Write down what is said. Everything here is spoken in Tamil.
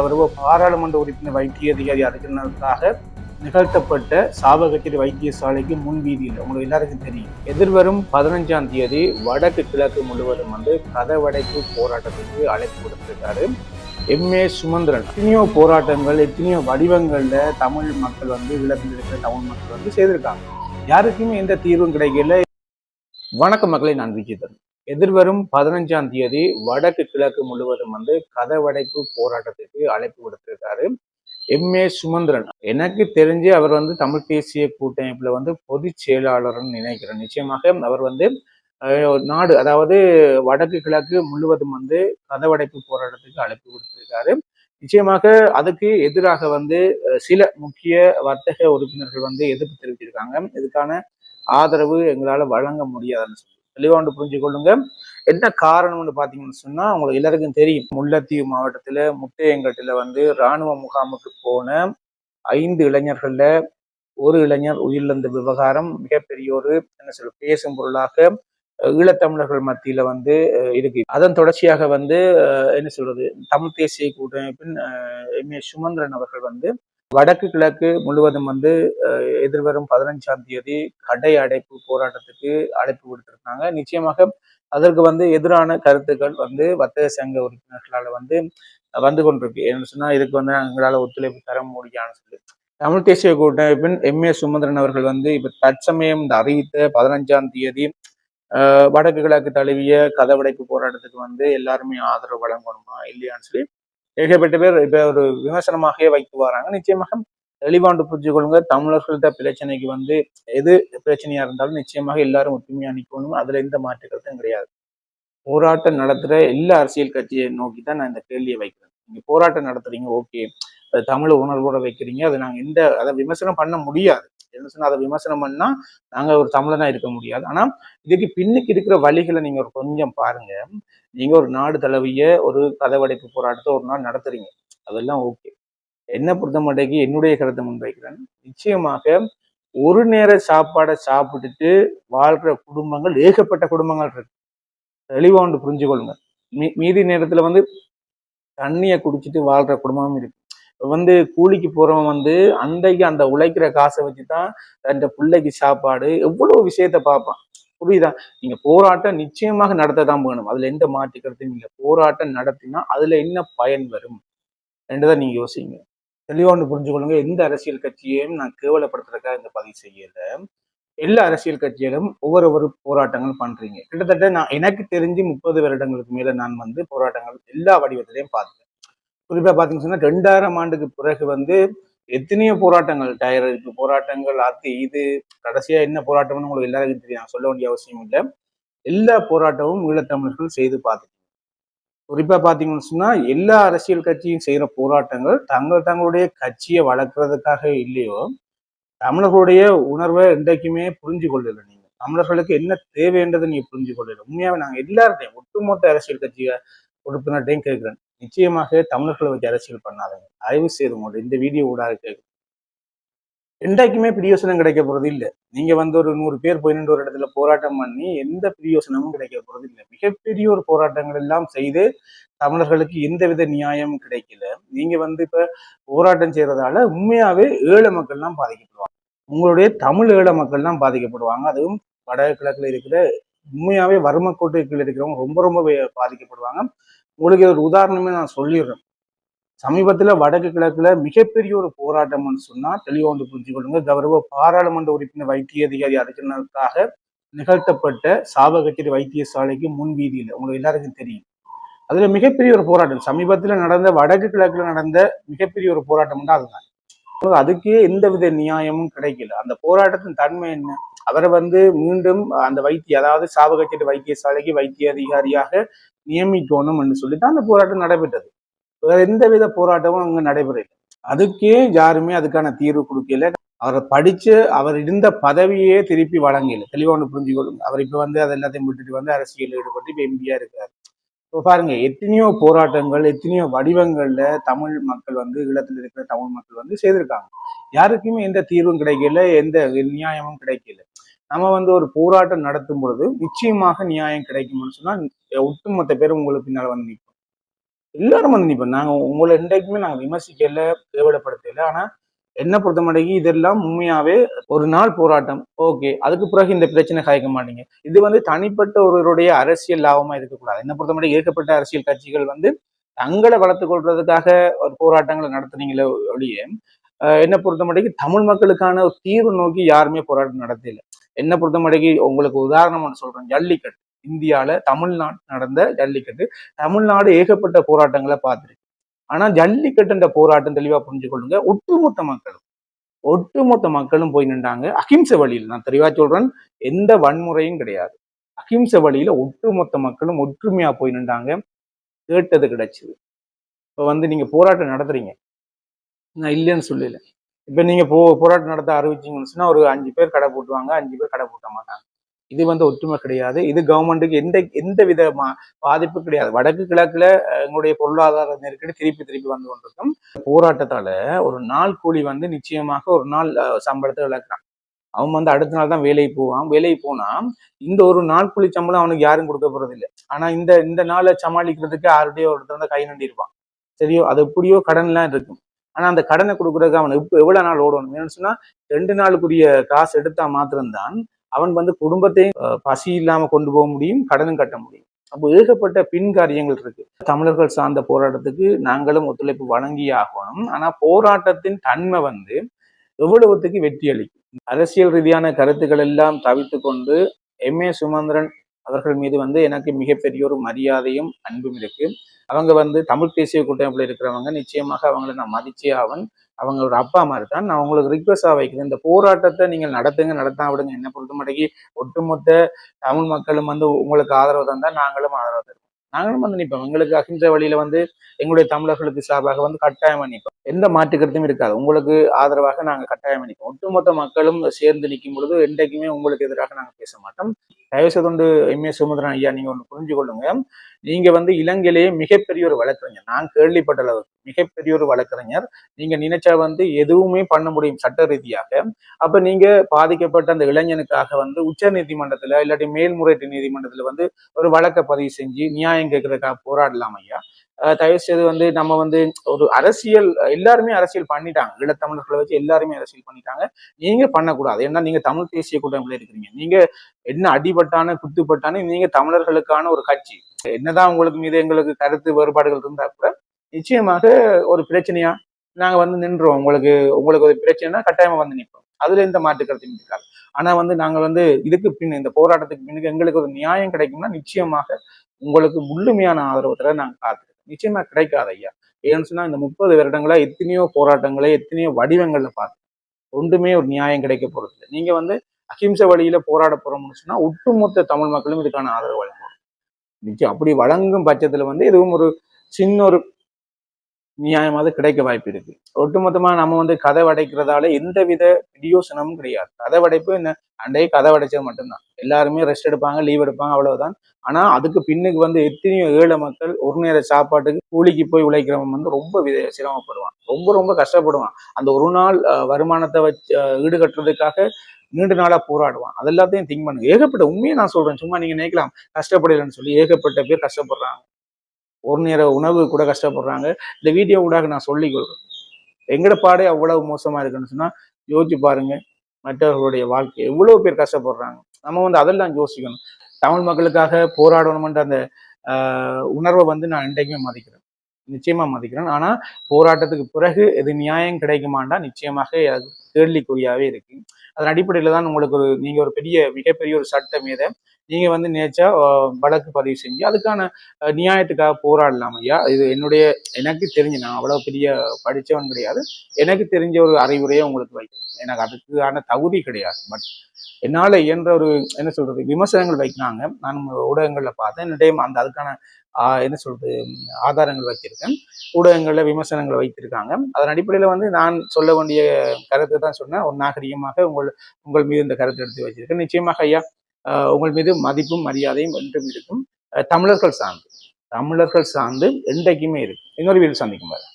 அவர் பாராளுமன்ற உறுப்பினர் வைத்திய அதிகாரி அறிஞர்களுக்காக நிகழ்த்தப்பட்ட சாவகச்சேரி வைத்தியசாலைக்கு முன் வீதியில் உங்களுக்கு எல்லாருக்கும் தெரியும். எதிர்வரும் பதினஞ்சாம் தேதி வடக்கு கிழக்கு முழுவதும் வந்து கதவடைப்பு போராட்டத்துக்கு அழைப்பு கொடுத்திருக்காரு எம்ஏ சுமந்திரன். எத்தனையோ போராட்டங்கள் எத்தனையோ வடிவங்கள்ல தமிழ் மக்கள் வந்து இழப்பில் இருக்கிற தமிழ் மக்கள் வந்து செய்திருக்காங்க. யாருக்குமே எந்த தீர்வும் கிடைக்கல. வணக்கம் மக்களை நான் விஜிதன் எதிர்வரும் பதினஞ்சாம் தேதி வடக்கு கிழக்கு முழுவதும் வந்து கதவடைப்பு போராட்டத்துக்கு அழைப்பு கொடுத்திருக்காரு எம்ஏ சுமந்திரன். எனக்கு தெரிஞ்சு அவர் வந்து தமிழ் தேசிய கூட்டமைப்புல வந்து பொதுச் செயலாளர்னு நினைக்கிறேன். நிச்சயமாக அவர் வந்து நாடு அதாவது வடக்கு கிழக்கு முழுவதும் வந்து கதவடைப்பு போராட்டத்துக்கு அழைப்பு கொடுத்திருக்காரு நிச்சயமாக அதுக்கு எதிராக வந்து சில முக்கிய வர்த்தக உறுப்பினர்கள் வந்து எதிர்ப்பு தெரிவிச்சிருக்காங்க. இதுக்கான ஆதரவு எங்களால் வழங்க முடியாதுன்னு சொல்லி. தெளிவாண்டு புரிஞ்சு கொள்ளுங்க. என்ன காரணம்னு பார்த்தீங்கன்னு சொன்னா உங்களுக்கு எல்லாருக்கும் தெரியும். முல்லைத்தீவு மாவட்டத்துல முட்டையங்கட்டில் வந்து ராணுவ முகாமுக்கு போன ஐந்து இளைஞர்கள்ல ஒரு இளைஞர் உயிரிழந்த விவகாரம் மிகப்பெரிய ஒரு என்ன சொல்ல பேசும் பொருளாக ஈழத்தமிழர்கள் மத்தியில வந்து இருக்கு. அதன் தொடர்ச்சியாக வந்து என்ன சொல்றது தமிழ் தேசிய கூட்டமைப்பின் எம் ஏ சுமந்திரன் அவர்கள் வந்து வடக்கு கிழக்கு முழுவதும் வந்து எதிர்வரும் பதினஞ்சாம் தேதி கடை அடைப்பு போராட்டத்துக்கு அழைப்பு விடுத்திருக்காங்க. நிச்சயமாக அதற்கு வந்து எதிரான கருத்துக்கள் வந்து வர்த்தக சங்க உறுப்பினர்களால் வந்து வந்து கொண்டிருக்கு. என்ன சொன்னால் இதுக்கு வந்து எங்களால் ஒத்துழைப்பு தர முடியாதுன்னு சொல்லி. தமிழ் தேசிய கூட்டமைப்பின் எம். ஏ. சுமந்திரன் அவர்கள் வந்து இப்போ தற்சமயம் இந்த அறிவித்த பதினஞ்சாம் தேதி வடக்கு கிழக்கு தழுவிய கதவடைப்பு போராட்டத்துக்கு வந்து எல்லாருமே ஆதரவு வழங்கணுமா இல்லையான்னு சொல்லி ஏகப்பட்ட பேர் இப்போ ஒரு விமர்சனமாகவே வைத்து வராங்க. நிச்சயமாக தெளிவாண்டு புரிஞ்சு கொள்ளுங்க தமிழர்கள்ட்ட பிரச்சனைக்கு வந்து எது பிரச்சனையா இருந்தாலும் நிச்சயமாக எல்லாரும் ஒற்றுமையா நிற்கணும் அதுல எந்த மாற்று கருத்தும் கிடையாது. போராட்டம் நடத்துகிற எல்லா அரசியல் கட்சியை நோக்கி தான் நான் இந்த கேள்வியை வைக்கிறேன். நீங்க போராட்டம் நடத்துறீங்க ஓகே. அது தமிழ் உணர்வோட வைக்கிறீங்க. அதை நாங்கள் எந்த அதை விமர்சனம் பண்ண முடியாது. என்ன சொன்னால் அதை விமர்சனம் பண்ணா நாங்க ஒரு தமிழனா இருக்க முடியாது. ஆனா இதுக்கு பின்னுக்கு இருக்கிற வழிகளை நீங்க ஒரு கொஞ்சம் பாருங்க. நீங்க ஒரு நாடு தழுவிய ஒரு கதவடைப்பு போராட்டத்தை ஒரு நாள் நடத்துறீங்க. அதெல்லாம் ஓகே. என்ன பொறுத்த என்னுடைய கருத்தை முன்வைக்கிறேன். நிச்சயமாக ஒரு நேர சாப்பாடை சாப்பிட்டுட்டு வாழ்ற குடும்பங்கள் ஏகப்பட்ட குடும்பங்கள் இருக்கு. தெளிவாக ஒன்று புரிஞ்சு கொள்ளுங்க மீ- மீதி நேரத்துல வந்து தண்ணியை குடிச்சிட்டு வாழ்ற குடும்பமும் இருக்கு. வந்து கூலிக்கு போகிறவன் வந்து அன்றைக்கு அந்த உழைக்கிற காசை வச்சு தான் அந்த பிள்ளைக்கு சாப்பாடு எவ்வளோ விஷயத்த பார்ப்பான். புரியுதா? நீங்க போராட்டம் நிச்சயமாக நடத்த தான் வேணும். அதுல எந்த மாற்றிக்கிறது நீங்கள் போராட்டம் நடத்தினா அதுல என்ன பயன் வரும்? என்றுதான் நீங்க யோசிங்க. தெளிவா ஒன்று புரிஞ்சுக்கொள்ளுங்க. எந்த அரசியல் கட்சியையும் நான் கேவலப்படுத்துறதுக்காக இந்த பதிவு செய்யல. எல்லா அரசியல் கட்சியிலும் ஒவ்வொரு ஒரு போராட்டங்கள் பண்றீங்க. கிட்டத்தட்ட நான் எனக்கு தெரிஞ்சு முப்பது வருடங்களுக்கு மேல நான் வந்து போராட்டங்கள் எல்லா வடிவத்திலையும் பார்த்தேன் குறிப்பாக பார்த்தீங்கன்னு சொன்னால் ரெண்டாயிரம் ஆண்டுக்கு பிறகு வந்து எத்தனையோ போராட்டங்கள் டயர் இருக்கு போராட்டங்கள் அது இது கடைசியாக என்ன போராட்டம்னு உங்களுக்கு எல்லாருக்கும் தெரியும். சொல்ல வேண்டிய அவசியம் இல்லை. எல்லா போராட்டமும் ஈழத்தமிழர்கள் செய்து பார்த்துட்டு குறிப்பாக பார்த்தீங்கன்னு சொன்னால் எல்லா அரசியல் கட்சியும் செய்கிற போராட்டங்கள் தங்கள் தங்களுடைய கட்சியை வளர்க்குறதுக்காக இல்லையோ தமிழர்களுடைய உணர்வை என்றைக்குமே புரிஞ்சு கொள்ளல நீங்கள் தமிழர்களுக்கு என்ன தேவைன்றதை நீங்க புரிஞ்சு கொள்ளல. உண்மையாகவே நாங்கள் எல்லார்டையும் ஒட்டுமொத்த அரசியல் கட்சியை உறுப்பினர்கிட்டையும் கேட்குறேன் நிச்சயமாக தமிழர்களை வச்சு அரசியல் பண்ணாதீங்க. தயவு செய்து உங்களோட இந்த வீடியோ ஊடாக கேட்கிறேன் என்றைக்குமே பிரியோசனம் கிடைக்க போறது இல்ல. நீங்க வந்து ஒரு நூறு பேர் போய் நின்று ஒரு இடத்துல போராட்டம் பண்ணி எந்த பிரியோசனமும் கிடைக்க போறது இல்லை. மிகப்பெரிய ஒரு போராட்டங்கள் எல்லாம் செய்து தமிழர்களுக்கு எந்தவித நியாயமும் கிடைக்கல. நீங்க வந்து இப்ப போராட்டம் செய்யறதால உண்மையாவே ஏழை மக்கள்லாம் பாதிக்கப்படுவாங்க. உங்களுடைய தமிழ் ஏழை மக்கள்லாம் பாதிக்கப்படுவாங்க. அதுவும் வடகிழக்குல இருக்கிற உண்மையாவே வறுமை இருக்கிறவங்க ரொம்ப ரொம்ப பாதிக்கப்படுவாங்க. உங்களுக்கு ஒரு உதாரணமே நான் சொல்லிடுறேன். சமீபத்தில் வடக்கு கிழக்குல மிகப்பெரிய ஒரு போராட்டம்னு சொன்னா தெளிவா ஒன்று புரிஞ்சு கொள்ளுங்க கௌரவ பாராளுமன்ற உறுப்பினர் வைத்திய அதிகாரி அறிஞர்களுக்காக நிகழ்த்தப்பட்ட சாவகச்சேரி வைத்தியசாலைக்கு முன் வீதியில் உங்களுக்கு எல்லாருக்கும் தெரியும். அதுல மிகப்பெரிய ஒரு போராட்டம். சமீபத்தில் நடந்த வடக்கு கிழக்குல நடந்த மிகப்பெரிய ஒரு போராட்டம் தான் அதுதான். அதுக்கே எந்த வித நியாயமும் கிடைக்கல. அந்த போராட்டத்தின் தன்மை என்ன? அவரை வந்து மீண்டும் அந்த வைத்திய அதாவது சாவகச்சேரி வைத்தியசாலைக்கு வைத்திய அதிகாரியாக நியமிக்கணும் என்று சொல்லி தான் அந்த போராட்டம் நடைபெற்றது. வேற எந்த வித போராட்டமும் அங்கே நடைபெறல அதுக்கே யாருமே அதுக்கான தீர்வு கொடுக்கல. அவரை படிச்சு அவர் இருந்த பதவியே திருப்பி வழங்கல. தெளிவா ஒன்று புரிஞ்சுக்கொள்ளுங்க அவர் இப்ப வந்து அது எல்லாத்தையும் விட்டுட்டு வந்து அரசியல் ஈடுபட்டு இப்ப எம்பியா இருக்காரு. இப்போ பாருங்க எத்தனையோ போராட்டங்கள் எத்தனையோ வடிவங்கள்ல தமிழ் மக்கள் வந்து ஈழத்தில் இருக்கிற தமிழ் மக்கள் வந்து செய்திருக்காங்க. யாருக்குமே எந்த தீர்வும் கிடைக்கல எந்த நியாயமும் கிடைக்கல. நம்ம வந்து ஒரு போராட்டம் நடத்தும் பொழுது நிச்சயமாக நியாயம் கிடைக்கும்னு சொன்னா ஒட்டுமொத்த பேரும் உங்களுக்கு பின்னால் வந்து நிற்போம் எல்லாரும் வந்து நிற்போம் நாங்கள் உங்களை என்றைக்குமே நாங்கள் விமர்சிக்கல கேவலப்படுத்தல. ஆனால் என்ன பொறுத்த மாட்டேங்கி இதெல்லாம் உண்மையாவே ஒரு நாள் போராட்டம். ஓகே அதுக்கு பிறகு இந்த பிரச்சனை காய்க்க மாட்டீங்க. இது வந்து தனிப்பட்ட ஒருவருடைய அரசியல் லாபமா இருக்கக்கூடாது. என்ன பொறுத்த மட்டும் ஏற்கப்பட்ட அரசியல் கட்சிகள் வந்து தங்களை வளர்த்துக் கொள்றதுக்காக ஒரு போராட்டங்களை நடத்துனீங்களே ஒழிய என்ன என்னை பொறுத்த தமிழ் மக்களுக்கான ஒரு தீர்வு நோக்கி யாருமே போராட்டம் நடத்தல என்ன பொறுத்த மட்டும் உங்களுக்கு உதாரணம் ஒன்று சொல்றேன். ஜல்லிக்கட்டு. இந்தியாவில் தமிழ்நாடு நடந்த ஜல்லிக்கட்டு. தமிழ்நாடு ஏகப்பட்ட போராட்டங்களை பார்த்துருக்கு. ஆனா ஜல்லிக்கட்டுன்ற போராட்டம் தெளிவா புரிஞ்சு கொள்ளுங்க. ஒட்டுமொத்த மக்களும் ஒட்டுமொத்த மக்களும் போய் நின்றாங்க. அகிம்சை வழியில் நான் தெளிவா சொல்றேன் எந்த வன்முறையும் கிடையாது. அகிம்சை வழியில ஒட்டுமொத்த மக்களும் ஒற்றுமையா போய் நின்றாங்க. கேட்டது கிடைச்சிது. இப்போ வந்து நீங்க போராட்டம் நடத்துறீங்க. நான் இல்லைன்னு சொல்லல. இப்ப நீங்க போ போராட்டம் நடத்த அறிவிச்சிங்கன்னு சொன்னா ஒரு அஞ்சு பேர் கடை போட்டுவாங்க. அஞ்சு பேர் கடை போட்ட மாட்டாங்க. இது வந்து ஒற்றுமை கிடையாது. இது கவர்மெண்ட்டுக்கு எந்த எந்த வித பாதிப்பு கிடையாது. வடக்கு கிழக்குல எங்களுடைய பொருளாதார நெருக்கடி திருப்பி திருப்பி வந்து கொண்டிருக்கும். போராட்டத்தால ஒரு நாள் கூலி வந்து நிச்சயமாக ஒரு நாள் சம்பளத்தை இழக்கிறான். அவன் வந்து அடுத்த நாள் தான் வேலைக்கு போவான். வேலைக்கு போனா இந்த ஒரு நாள் கூலி சம்பளம் அவனுக்கு யாரும் கொடுக்க போறது இல்லை. ஆனா இந்த இந்த நாளை சமாளிக்கிறதுக்கு யாருடையோ ஒருத்தர் வந்து கை நண்டி இருப்பான் சரியோ? அது எப்படியோ கடன்லாம் இருக்கும். ஆனா அந்த கடனை கொடுக்கறதுக்கு அவன் எவ்வளவு நாள் ஓடணும்? ஏன்னு சொன்னா ரெண்டு நாளுக்குரிய காசு எடுத்தா மாத்திரம்தான் அவன் வந்து குடும்பத்தையும் பசி இல்லாம கொண்டு போக முடியும் கடனும் கட்ட முடியும். அப்போ ஏகப்பட்ட பின் காரியங்கள் இருக்கு. தமிழர்கள் சார்ந்த போராட்டத்துக்கு நாங்களும் ஒத்துழைப்பு வழங்கியே ஆகணும். ஆனா போராட்டத்தின் தன்மை வந்து எவ்வளவுத்துக்கு வெற்றி அளிக்கும் அரசியல் ரீதியான கருத்துக்கள் எல்லாம் தவித்து கொண்டு எம் ஏ சுமந்திரன் அவர்கள் மீது வந்து எனக்கு மிகப்பெரிய ஒரு மரியாதையும் அன்பும் இருக்கு. அவங்க வந்து தமிழ் தேசிய கூட்டமைப்பில் இருக்கிறவங்க நிச்சயமாக அவங்கள நான் மதிச்சே ஆவன். அவங்களோட அப்பா மாதிரி தான் நான் உங்களுக்கு ரிக்வஸ்டா வைக்கிறேன். இந்த போராட்டத்தை நீங்கள் நடத்துங்க நடத்தா விடுங்க. என்ன பொறுத்த ஒட்டுமொத்த தமிழ் மக்களும் வந்து உங்களுக்கு ஆதரவு தந்தால் நாங்களும் ஆதரவு தருவோம். நாங்களும் வந்து நிற்போம். எங்களுக்கு அகின்ற வழியில வந்து எங்களுடைய தமிழர்களுக்கு சார்பாக வந்து கட்டாயம் நிற்போம். எந்த மாற்றுக்கருத்தும் இருக்காது. உங்களுக்கு ஆதரவாக நாங்கள் கட்டாயம் நிற்போம். ஒட்டுமொத்த மக்களும் சேர்ந்து நிற்கும் பொழுது என்றைக்குமே உங்களுக்கு எதிராக நாங்கள் பேச மாட்டோம். தயவுசெய்து எம் ஏ சுமந்திரன் ஐயா நீங்க ஒன்று புரிஞ்சு கொள்ளுங்க நீங்க வந்து இலங்கையிலேயே மிகப்பெரிய ஒரு வழக்கறிஞர். நான் கேள்விப்பட்ட அளவுக்கு மிகப்பெரிய ஒரு வழக்கறிஞர். நீங்க நினைச்சா வந்து எதுவுமே பண்ண முடியும் சட்ட ரீதியாக. அப்ப நீங்க பாதிக்கப்பட்ட அந்த இளைஞனுக்காக வந்து உச்ச நீதிமன்றத்துல இல்லாட்டி மேல்முறையீட்டு நீதிமன்றத்துல வந்து ஒரு வழக்கை பதிவு செஞ்சு நியாயம் கேட்கறதுக்காக போராடலாம் ஐயா. தயவு செய்து வந்து நம்ம வந்து ஒரு அரசியல் எல்லாருமே அரசியல் பண்ணிட்டாங்க. ஈழத்தமிழர்களை வச்சு எல்லாருமே அரசியல் பண்ணிட்டாங்க. நீங்க பண்ணக்கூடாது. ஏன்னா நீங்க தமிழ் தேசிய கூட்டமைப்புல இருக்கிறீங்க. நீங்க என்ன அடிபட்டான குத்துப்பட்டான நீங்க தமிழர்களுக்கான ஒரு கட்சி. என்னதான் உங்களுக்கு மீது எங்களுக்கு கருத்து வேறுபாடுகள் இருந்தா கூட நிச்சயமாக ஒரு பிரச்சனையா நாங்க வந்து நின்றோம். உங்களுக்கு உங்களுக்கு ஒரு பிரச்சனைனா கட்டாயமா வந்து நிற்போம். அதுல எந்த மாற்று கருத்தும் இருக்காது. ஆனா வந்து நாங்க வந்து இதுக்கு பின் இந்த போராட்டத்துக்கு பின்னுக்கு எங்களுக்கு ஒரு நியாயம் கிடைக்கும்னா நிச்சயமாக உங்களுக்கு முழுமையான ஆதரவு தர நாங்கள் காத்து நிச்சயமா கிடைக்காது ஐயா. ஏன்னு சொன்னா இந்த முப்பது வருடங்களா எத்தனையோ போராட்டங்களை எத்தனையோ வடிவங்கள்ல பார்த்து ஒன்றுமே ஒரு நியாயம் கிடைக்க போறது இல்லை. நீங்க வந்து அகிம்சை வழியில போராட போறோம்னு சொன்னா ஒட்டுமொத்த தமிழ் மக்களும் இதுக்கான ஆதரவு வழங்கும் நிச்சயம் அப்படி வழங்கும் பட்சத்துல வந்து இதுவும் ஒரு சின்ன ஒரு நியாயமாக கிடைக்க வாய்ப்பு இருக்கு. ஒட்டுமொத்தமா நம்ம வந்து கதை வடைக்கிறதால எந்த வித பிரியோசனமும் கிடையாது. கதை வடைப்பு என்ன? அண்டையே கதை வடைச்சது மட்டும்தான். எல்லாருமே ரெஸ்ட் எடுப்பாங்க லீவ் எடுப்பாங்க அவ்வளவுதான். ஆனா அதுக்கு பின்னுக்கு வந்து எத்தனையோ ஏழை மக்கள் ஒரு நேர சாப்பாட்டுக்கு கூலிக்கு போய் உழைக்கிறவன் வந்து ரொம்ப வித- சிரமப்படுவான். ரொம்ப ரொம்ப கஷ்டப்படுவான். அந்த ஒரு நாள் வருமானத்தை வச்சு ஈடுகட்டுறதுக்காக நீண்ட நாளா போராடுவான். அது எல்லாத்தையும் திங்க் பண்ணுங்க. ஏகப்பட்ட உண்மையை நான் சொல்றேன். சும்மா நீங்க நினைக்கலாம். கஷ்டப்படலைன்னு சொல்லி ஏகப்பட்ட பேர் கஷ்டப்படுறாங்க. ஒரு நேர உணவு கூட கஷ்டப்படுறாங்க. இந்த வீடியோ கூட நான் சொல்லிக் கொள்றேன். எங்கட பாடே அவ்வளவு மோசமாக இருக்குன்னு சொன்னால் யோசிச்சு பாருங்க. மற்றவர்களுடைய வாழ்க்கை எவ்வளோ பேர் கஷ்டப்படுறாங்க. நம்ம வந்து அதெல்லாம் யோசிக்கணும். தமிழ் மக்களுக்காக போராடணுமென்ற அந்த உணர்வை வந்து நான் என்றைக்குமே மதிக்கிறேன். நிச்சயமா மதிக்கிறேன். ஆனா போராட்டத்துக்கு பிறகு இது நியாயம் கிடைக்குமாண்டா நிச்சயமாக கேள்விக்குறியாவே இருக்கு. அதன் அடிப்படையில தான் உங்களுக்கு ஒரு நீங்க ஒரு பெரிய மிகப்பெரிய ஒரு சட்ட மீத நீங்க வந்து நேச்சா வழக்கு பதிவு செஞ்சு அதுக்கான நியாயத்துக்காக போராடலாம் ஐயா. இது என்னுடைய எனக்கு தெரிஞ்சு நான் அவ்வளவு பெரிய படிச்சவன் கிடையாது. எனக்கு தெரிஞ்ச ஒரு அறிவுரையை உங்களுக்கு வைக்கிறேன். எனக்கு அதுக்கான தகுதி கிடையாது. பட் என்னால் இயன்ற ஒரு என்ன சொல்றது விமர்சனங்கள் வைக்கிறாங்க. நான் ஊடகங்களில் பார்த்தேன். என்னுடைய அந்த அதுக்கான என்ன சொல்றது ஆதாரங்கள் வச்சிருக்கேன் ஊடகங்களில் விமர்சனங்களை வைத்திருக்காங்க. அதன் அடிப்படையில் வந்து நான் சொல்ல வேண்டிய கருத்தை தான் சொன்னேன். ஒரு நாகரிகமாக உங்கள் உங்கள் மீது இந்த கருத்தை எடுத்து வச்சிருக்கேன் நிச்சயமாக ஐயா உங்கள் மீது மதிப்பும் மரியாதையும் என்றும் இருக்கும். தமிழர்கள் சார்ந்து தமிழர்கள் சார்ந்து என்றைக்குமே இருக்கு இன்னொரு வீடு சந்திக்கும் பாரு